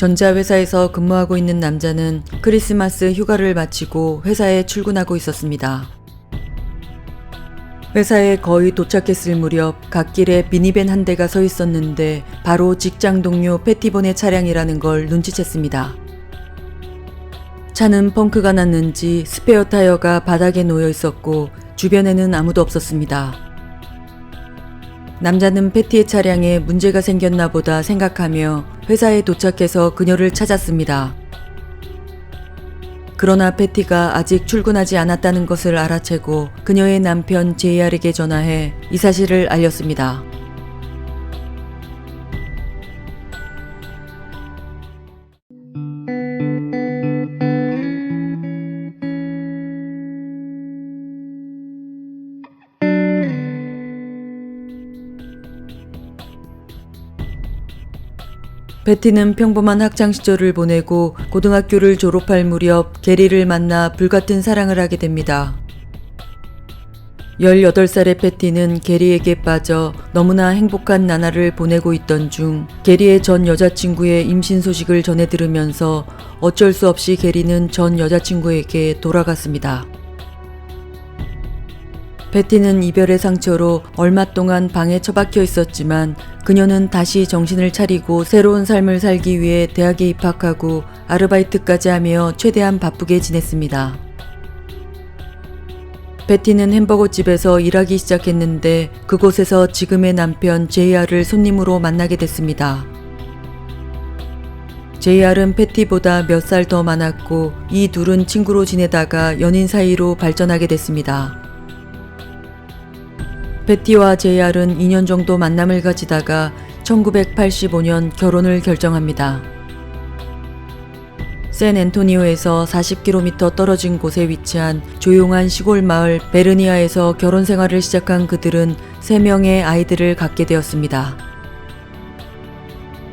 전자회사에서 근무하고 있는 남자는 크리스마스 휴가를 마치고 회사에 출근하고 있었습니다. 회사에 거의 도착했을 무렵 갓길에 미니밴 한 대가 서 있었는데 바로 직장 동료 패티본의 차량이라는 걸 눈치챘습니다. 차는 펑크가 났는지 스페어 타이어가 바닥에 놓여 있었고 주변에는 아무도 없었습니다. 남자는 패티의 차량에 문제가 생겼나 보다 생각하며 회사에 도착해서 그녀를 찾았습니다. 그러나 패티가 아직 출근하지 않았다는 것을 알아채고 그녀의 남편 JR에게 전화해 이 사실을 알렸습니다. 베티는 평범한 학창 시절을 보내고 고등학교를 졸업할 무렵 게리를 만나 불같은 사랑을 하게 됩니다. 18살의 패티는 게리에게 빠져 너무나 행복한 나날을 보내고 있던 중 게리의 전 여자친구의 임신 소식을 전해 들으면서 어쩔 수 없이 게리는 전 여자친구에게 돌아갔습니다. 베티는 이별의 상처로 얼마 동안 방에 처박혀 있었지만 그녀는 다시 정신을 차리고 새로운 삶을 살기 위해 대학에 입학하고 아르바이트까지 하며 최대한 바쁘게 지냈습니다. 베티는 햄버거 집에서 일하기 시작했는데 그곳에서 지금의 남편 JR을 손님으로 만나게 됐습니다. JR은 패티보다 몇 살 더 많았고 이 둘은 친구로 지내다가 연인 사이로 발전하게 됐습니다. 베티와 JR은 2년 정도 만남을 가지다가 1985년 결혼을 결정합니다. 샌 앤토니오에서 40km 떨어진 곳에 위치한 조용한 시골 마을 베르니아에서 결혼 생활을 시작한 그들은 3명의 아이들을 갖게 되었습니다.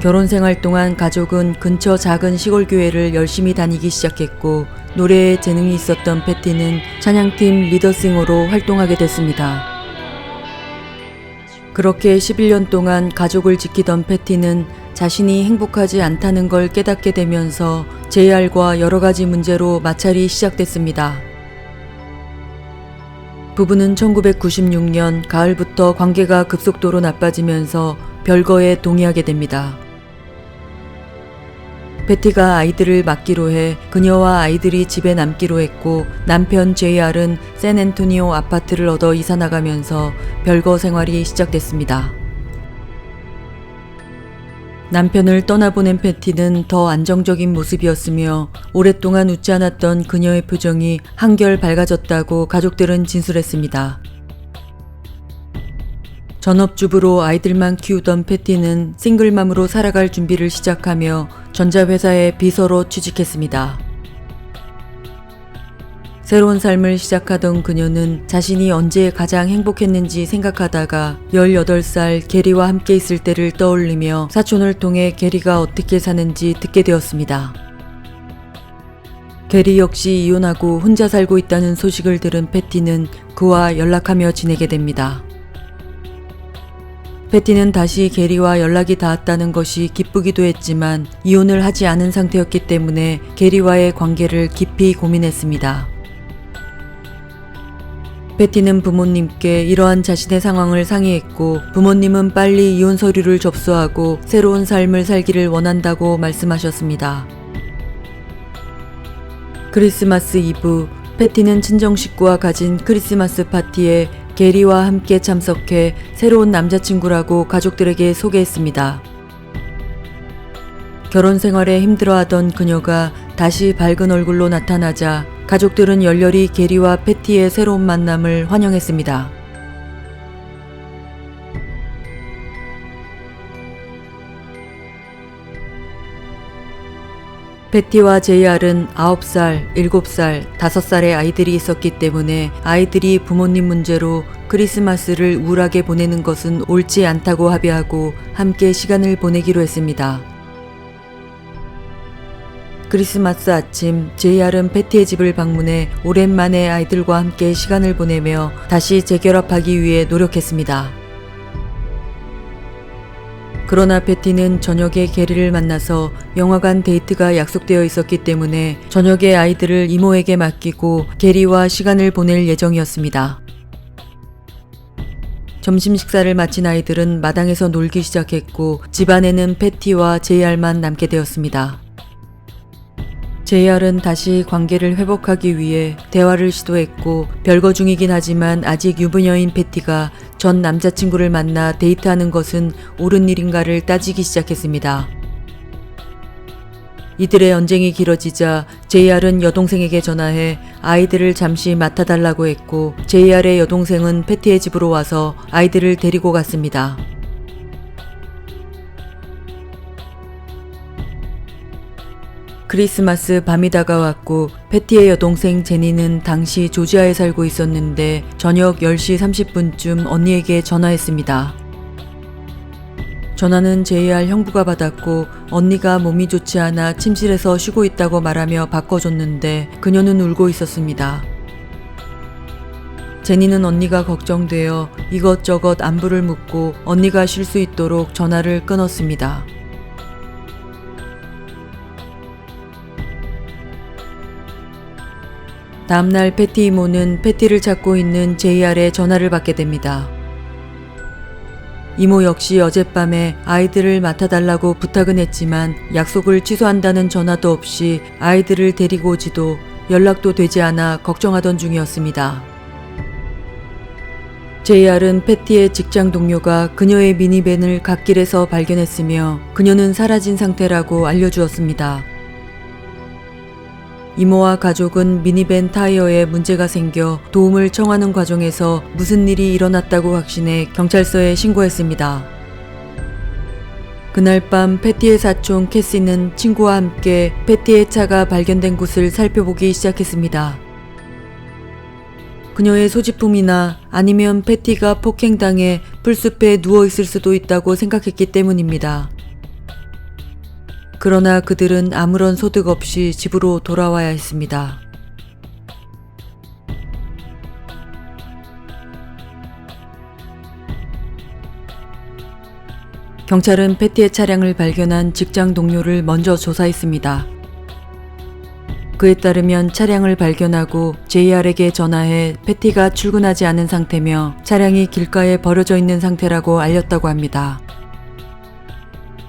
결혼 생활 동안 가족은 근처 작은 시골 교회를 열심히 다니기 시작했고 노래에 재능이 있었던 패티는 찬양팀 리더싱어로 활동하게 됐습니다. 그렇게 11년 동안 가족을 지키던 패티는 자신이 행복하지 않다는 걸 깨닫게 되면서 JR과 여러 가지 문제로 마찰이 시작됐습니다. 부부는 1996년 가을부터 관계가 급속도로 나빠지면서 별거에 동의하게 됩니다. 베티가 아이들을 맡기로 해 그녀와 아이들이 집에 남기로 했고 남편 JR은 샌앤토니오 아파트를 얻어 이사 나가면서 별거 생활이 시작됐습니다. 남편을 떠나보낸 패티는 더 안정적인 모습이었으며 오랫동안 웃지 않았던 그녀의 표정이 한결 밝아졌다고 가족들은 진술했습니다. 전업주부로 아이들만 키우던 패티는 싱글맘으로 살아갈 준비를 시작하며 전자회사에 비서로 취직했습니다. 새로운 삶을 시작하던 그녀는 자신이 언제 가장 행복했는지 생각하다가 18살 게리와 함께 있을 때를 떠올리며 사촌을 통해 게리가 어떻게 사는지 듣게 되었습니다. 게리 역시 이혼하고 혼자 살고 있다는 소식을 들은 패티는 그와 연락하며 지내게 됩니다. 패티는 다시 게리와 연락이 닿았다는 것이 기쁘기도 했지만 이혼을 하지 않은 상태였기 때문에 게리와의 관계를 깊이 고민했습니다. 패티는 부모님께 이러한 자신의 상황을 상의했고 부모님은 빨리 이혼 서류를 접수하고 새로운 삶을 살기를 원한다고 말씀하셨습니다. 크리스마스 이브 패티는 친정 식구와 가진 크리스마스 파티에 게리와 함께 참석해 새로운 남자친구라고 가족들에게 소개했습니다. 결혼 생활에 힘들어하던 그녀가 다시 밝은 얼굴로 나타나자 가족들은 열렬히 게리와 패티의 새로운 만남을 환영했습니다. 베티와 JR은 9살, 7살, 5살의 아이들이 있었기 때문에 아이들이 부모님 문제로 크리스마스를 우울하게 보내는 것은 옳지 않다고 합의하고 함께 시간을 보내기로 했습니다. 크리스마스 아침 JR은 패티의 집을 방문해 오랜만에 아이들과 함께 시간을 보내며 다시 재결합하기 위해 노력했습니다. 그러나 패티는 저녁에 게리를 만나서 영화관 데이트가 약속되어 있었기 때문에 저녁에 아이들을 이모에게 맡기고 게리와 시간을 보낼 예정이었습니다. 점심 식사를 마친 아이들은 마당에서 놀기 시작했고 집안에는 패티와 JR만 남게 되었습니다. JR은 다시 관계를 회복하기 위해 대화를 시도했고 별거 중이긴 하지만 아직 유부녀인 패티가 전 남자친구를 만나 데이트하는 것은 옳은 일인가를 따지기 시작했습니다. 이들의 언쟁이 길어지자 JR은 여동생에게 전화해 아이들을 잠시 맡아달라고 했고 JR의 여동생은 패티의 집으로 와서 아이들을 데리고 갔습니다. 크리스마스 밤이 다가왔고 패티의 여동생 제니는 당시 조지아에 살고 있었는데 저녁 10시 30분쯤 언니에게 전화했습니다. 전화는 JR 형부가 받았고 언니가 몸이 좋지 않아 침실에서 쉬고 있다고 말하며 바꿔줬는데 그녀는 울고 있었습니다. 제니는 언니가 걱정되어 이것저것 안부를 묻고 언니가 쉴 수 있도록 전화를 끊었습니다. 다음날 패티 이모는 패티를 찾고 있는 JR의 전화를 받게 됩니다. 이모 역시 어젯밤에 아이들을 맡아달라고 부탁은 했지만 약속을 취소한다는 전화도 없이 아이들을 데리고 오지도 연락도 되지 않아 걱정하던 중이었습니다. JR은 패티의 직장 동료가 그녀의 미니밴을 갓길에서 발견했으며 그녀는 사라진 상태라고 알려주었습니다. 이모와 가족은 미니밴 타이어에 문제가 생겨 도움을 청하는 과정에서 무슨 일이 일어났다고 확신해 경찰서에 신고했습니다. 그날 밤 패티의 사촌 캐시는 친구와 함께 패티의 차가 발견된 곳을 살펴보기 시작했습니다. 그녀의 소지품이나 아니면 패티가 폭행당해 풀숲에 누워 있을 수도 있다고 생각했기 때문입니다. 그러나 그들은 아무런 소득 없이 집으로 돌아와야 했습니다. 경찰은 패티의 차량을 발견한 직장 동료를 먼저 조사했습니다. 그에 따르면 차량을 발견하고 JR에게 전화해 패티가 출근하지 않은 상태며 차량이 길가에 버려져 있는 상태라고 알렸다고 합니다.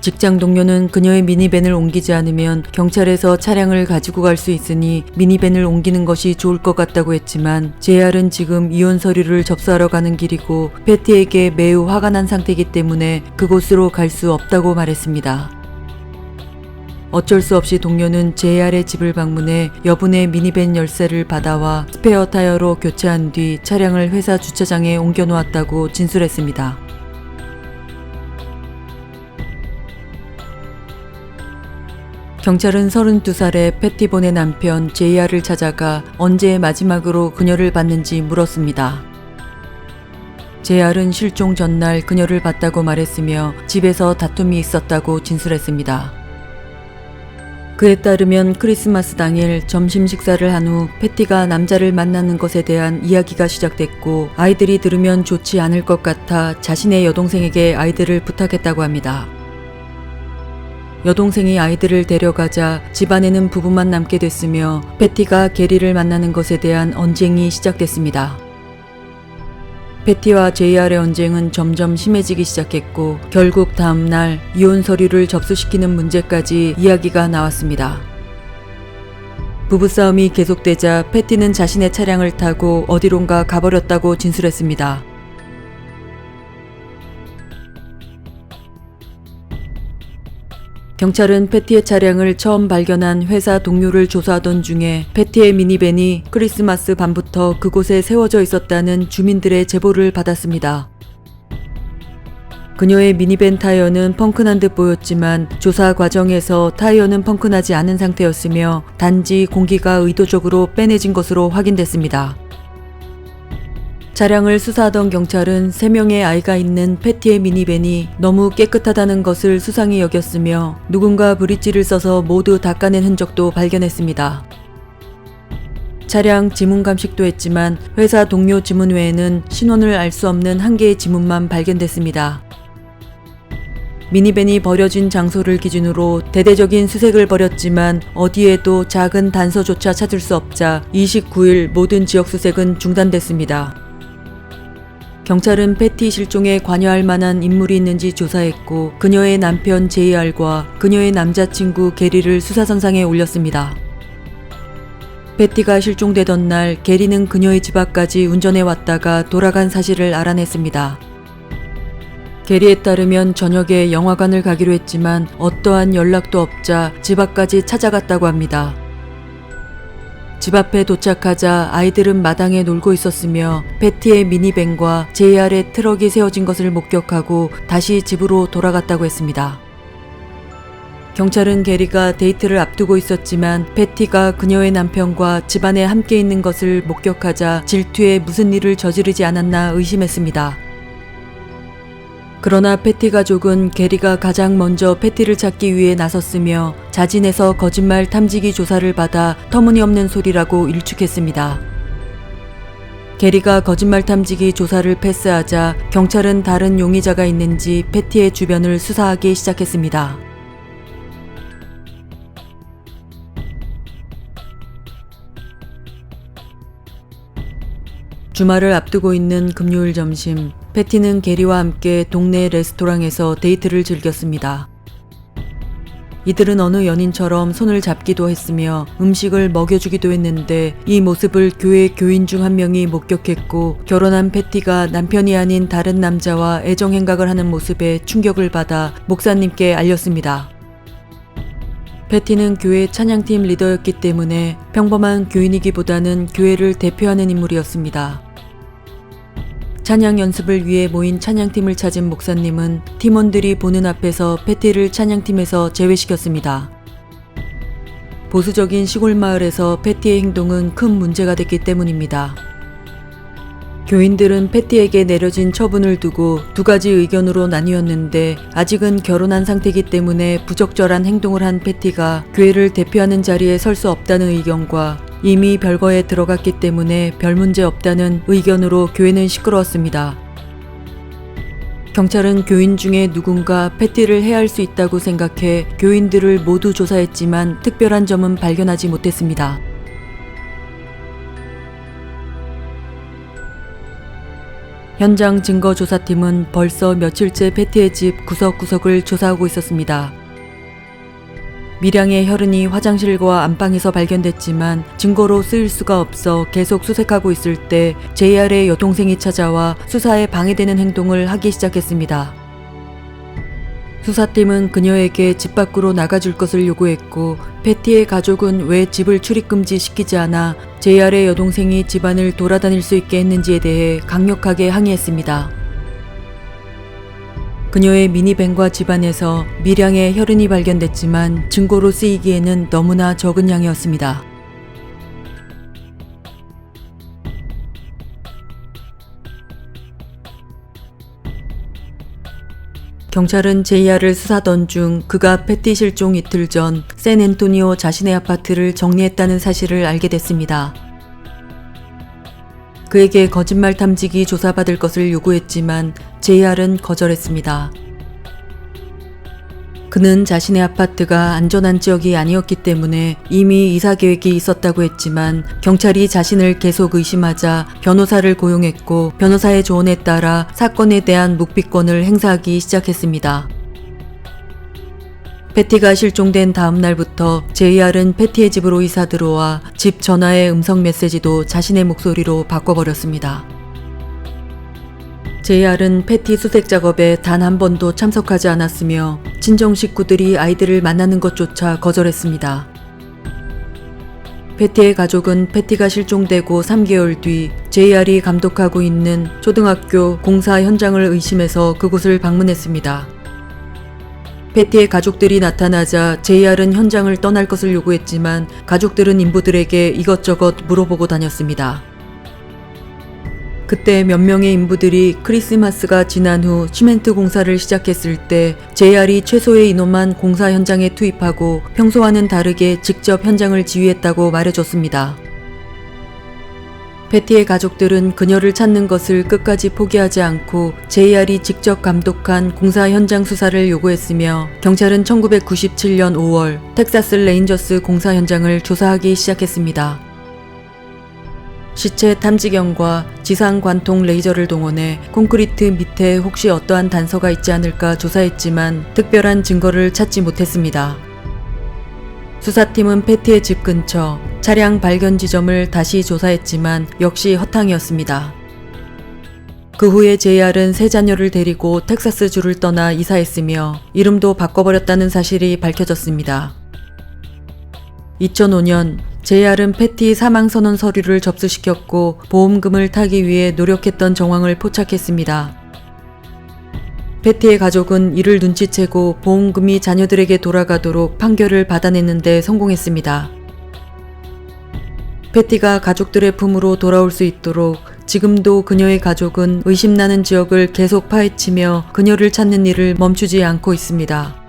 직장 동료는 그녀의 미니밴을 옮기지 않으면 경찰에서 차량을 가지고 갈 수 있으니 미니밴을 옮기는 것이 좋을 것 같다고 했지만 JR은 지금 이혼 서류를 접수하러 가는 길이고 패티에게 매우 화가 난 상태이기 때문에 그곳으로 갈 수 없다고 말했습니다. 어쩔 수 없이 동료는 JR의 집을 방문해 여분의 미니밴 열쇠를 받아와 스페어 타이어로 교체한 뒤 차량을 회사 주차장에 옮겨 놓았다고 진술했습니다. 경찰은 32살의 패티본의 남편 JR을 찾아가 언제 마지막으로 그녀를 봤는지 물었습니다. JR은 실종 전날 그녀를 봤다고 말했으며 집에서 다툼이 있었다고 진술했습니다. 그에 따르면 크리스마스 당일 점심 식사를 한 후 패티가 남자를 만나는 것에 대한 이야기가 시작됐고 아이들이 들으면 좋지 않을 것 같아 자신의 여동생에게 아이들을 부탁했다고 합니다. 여동생이 아이들을 데려가자 집안에는 부부만 남게 됐으며 패티가 게리를 만나는 것에 대한 언쟁이 시작됐습니다. 패티와 JR의 언쟁은 점점 심해지기 시작했고 결국 다음날 이혼 서류를 접수시키는 문제까지 이야기가 나왔습니다. 부부싸움이 계속되자 패티는 자신의 차량을 타고 어디론가 가버렸다고 진술했습니다. 경찰은 패티의 차량을 처음 발견한 회사 동료를 조사하던 중에 패티의 미니밴이 크리스마스 밤부터 그곳에 세워져 있었다는 주민들의 제보를 받았습니다. 그녀의 미니밴 타이어는 펑크난 듯 보였지만 조사 과정에서 타이어는 펑크나지 않은 상태였으며 단지 공기가 의도적으로 빼내진 것으로 확인됐습니다. 차량을 수사하던 경찰은 3명의 아이가 있는 패티의 미니밴이 너무 깨끗하다는 것을 수상히 여겼으며 누군가 브릿지를 써서 모두 닦아낸 흔적도 발견했습니다. 차량 지문 감식도 했지만 회사 동료 지문 외에는 신원을 알 수 없는 한 개의 지문만 발견됐습니다. 미니밴이 버려진 장소를 기준으로 대대적인 수색을 벌였지만 어디에도 작은 단서조차 찾을 수 없자 29일 모든 지역 수색은 중단됐습니다. 경찰은 패티 실종에 관여할 만한 인물이 있는지 조사했고 그녀의 남편 JR과 그녀의 남자친구 게리를 수사선상에 올렸습니다. 패티가 실종되던 날 게리는 그녀의 집 앞까지 운전해 왔다가 돌아간 사실을 알아냈습니다. 게리에 따르면 저녁에 영화관을 가기로 했지만 어떠한 연락도 없자 집 앞까지 찾아갔다고 합니다. 집 앞에 도착하자 아이들은 마당에 놀고 있었으며 패티의 미니밴과 JR의 트럭이 세워진 것을 목격하고 다시 집으로 돌아갔다고 했습니다. 경찰은 게리가 데이트를 앞두고 있었지만 패티가 그녀의 남편과 집안에 함께 있는 것을 목격하자 질투에 무슨 일을 저지르지 않았나 의심했습니다. 그러나 패티 가족은 게리가 가장 먼저 패티를 찾기 위해 나섰으며 자진해서 거짓말 탐지기 조사를 받아 터무니없는 소리라고 일축했습니다. 게리가 거짓말 탐지기 조사를 패스하자 경찰은 다른 용의자가 있는지 패티의 주변을 수사하기 시작했습니다. 주말을 앞두고 있는 금요일 점심, 패티는 게리와 함께 동네 레스토랑에서 데이트를 즐겼습니다. 이들은 어느 연인처럼 손을 잡기도 했으며 음식을 먹여주기도 했는데 이 모습을 교회 교인 중 한 명이 목격했고 결혼한 패티가 남편이 아닌 다른 남자와 애정 행각을 하는 모습에 충격을 받아 목사님께 알렸습니다. 패티는 교회 찬양팀 리더였기 때문에 평범한 교인이기보다는 교회를 대표하는 인물이었습니다. 찬양 연습을 위해 모인 찬양팀을 찾은 목사님은 팀원들이 보는 앞에서 패티를 찬양팀에서 제외시켰습니다. 보수적인 시골 마을에서 패티의 행동은 큰 문제가 됐기 때문입니다. 교인들은 패티에게 내려진 처분을 두고 두 가지 의견으로 나뉘었는데 아직은 결혼한 상태이기 때문에 부적절한 행동을 한 패티가 교회를 대표하는 자리에 설 수 없다는 의견과 이미 별거에 들어갔기 때문에 별 문제 없다는 의견으로 교회는 시끄러웠습니다. 경찰은 교인 중에 누군가 패티를 해할 수 있다고 생각해 교인들을 모두 조사했지만 특별한 점은 발견하지 못했습니다. 현장 증거조사팀은 벌써 며칠째 패티의 집 구석구석을 조사하고 있었습니다. 미량의 혈흔이 화장실과 안방에서 발견됐지만 증거로 쓰일 수가 없어 계속 수색하고 있을 때 JR의 여동생이 찾아와 수사에 방해되는 행동을 하기 시작했습니다. 수사팀은 그녀에게 집 밖으로 나가줄 것을 요구했고 패티의 가족은 왜 집을 출입금지 시키지 않아 JR의 여동생이 집안을 돌아다닐 수 있게 했는지에 대해 강력하게 항의했습니다. 그녀의 미니밴과 집안에서 미량의 혈흔이 발견됐지만 증거로 쓰이기에는 너무나 적은 양이었습니다. 경찰은 제이아를 수사던 중 그가 패티 실종 이틀 전 샌앤토니오 자신의 아파트를 정리했다는 사실을 알게 됐습니다. 그에게 거짓말 탐지기 조사받을 것을 요구했지만 JR은 거절했습니다. 그는 자신의 아파트가 안전한 지역이 아니었기 때문에 이미 이사 계획이 있었다고 했지만 경찰이 자신을 계속 의심하자 변호사를 고용했고 변호사의 조언에 따라 사건에 대한 묵비권을 행사하기 시작했습니다. 패티가 실종된 다음 날부터 JR은 패티의 집으로 이사 들어와 집 전화의 음성 메시지도 자신의 목소리로 바꿔버렸습니다. JR은 패티 수색 작업에 단 한 번도 참석하지 않았으며 친정 식구들이 아이들을 만나는 것조차 거절했습니다. 패티의 가족은 패티가 실종되고 3개월 뒤 JR이 감독하고 있는 초등학교 공사 현장을 의심해서 그곳을 방문했습니다. 패티의 가족들이 나타나자 JR은 현장을 떠날 것을 요구했지만 가족들은 인부들에게 이것저것 물어보고 다녔습니다. 그때 몇 명의 인부들이 크리스마스가 지난 후 시멘트 공사를 시작했을 때 JR이 최소의 인원만 공사 현장에 투입하고 평소와는 다르게 직접 현장을 지휘했다고 말해줬습니다. 패티의 가족들은 그녀를 찾는 것을 끝까지 포기하지 않고 JR이 직접 감독한 공사 현장 수사를 요구했으며 경찰은 1997년 5월 텍사스 레인저스 공사 현장을 조사하기 시작했습니다. 시체 탐지경과 지상 관통 레이저를 동원해 콘크리트 밑에 혹시 어떠한 단서가 있지 않을까 조사했지만 특별한 증거를 찾지 못했습니다. 수사팀은 패티의 집 근처 차량 발견 지점을 다시 조사했지만 역시 허탕이었습니다. 그 후에 JR은 세 자녀를 데리고 텍사스주를 떠나 이사했으며 이름도 바꿔버렸다는 사실이 밝혀졌습니다. 2005년 JR은 패티 사망 선언 서류를 접수시켰고 보험금을 타기 위해 노력했던 정황을 포착했습니다. 패티의 가족은 이를 눈치채고 보험금이 자녀들에게 돌아가도록 판결을 받아냈는데 성공했습니다. 패티가 가족들의 품으로 돌아올 수 있도록 지금도 그녀의 가족은 의심나는 지역을 계속 파헤치며 그녀를 찾는 일을 멈추지 않고 있습니다.